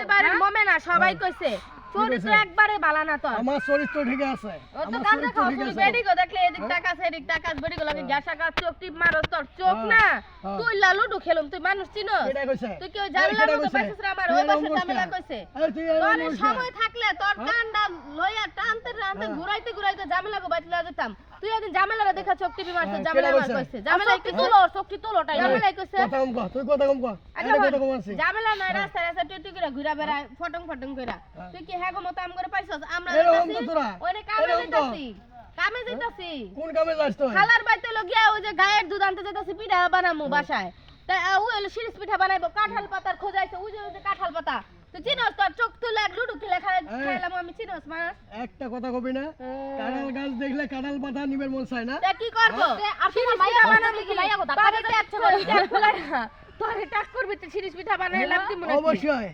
এবারে মমে না সবাই কইছে চরিত্র একবারে বালা না তোর। আমার চরিত্র ঠিক আছে। ও তো শুধু আছে। বেডি গো দেখলে এদিক হ্যাঁ? তাকাস এদিক তাকাস বেডি গো লাগে গ্যাস আগা চোখ টিপ মারস তোর। চোখ হ্যাঁ, না হ্যাঁ। তুই লালুডু খেলুম তুই মানুষ কইছে। তুই কি ওই কেডা মতো পাইছিস রে আমার? ওই ঝামেলা কইছে। তোর সময় থাকলে তোর হ্যাঁ। কান্ডা লইয়া টানতে টানতে হ্যাঁ। ঘুরাইতে ঘুরাইতে ঝামেলা গো যেতাম তুই একদিন ঝামেলাটা দেখা চোখ টিপি মারছ হ্যাঁ, ঝামেলা কেডা আমার কইছে? ঝামেলা কি হ্যাঁ? তুলো চোখ তুলো টাই ঝামেলা কইছে। কথা কম তুই কথা কম কর। আচ্ছা কথা কম আছে ঝামেলা নয় রাস্তায় টুই টুই করে ঘুরা বেড়ায় ফটং ফটং কইরা হ্যাঁ। তুই কি হ্যাঁ গো মতো আম করে পাইছস? আমরা তো ওইনে কামে যাইতাছি কামে যাইতাছি। কোন কামে যাস তুই? খালার বাড়িতে লোক গিয়া ওই যে গায়ের দুধ আনতে যাইতাছি পিঠা বানামু বাসায়। তাই ওই হলো সিরিজ পিঠা বানাইবো কাঁঠাল পাতার খোঁজাইছে ওই যে ওই যে কাঁঠাল পাতা। তুই চিনস তোর খাইলাম আমি চিনস মা? একটা কথা কবি না কাঁঠাল গাছ দেখলে কাঁঠাল পাতা নিবের মন চায় না। কি করব? হ্যাঁ। বানাবি কি? তোরে ট্যাগ করে তোরে ট্যাগ করবি তো সিরিজ পিঠা বানাইলাম কি মনে অবশ্যই।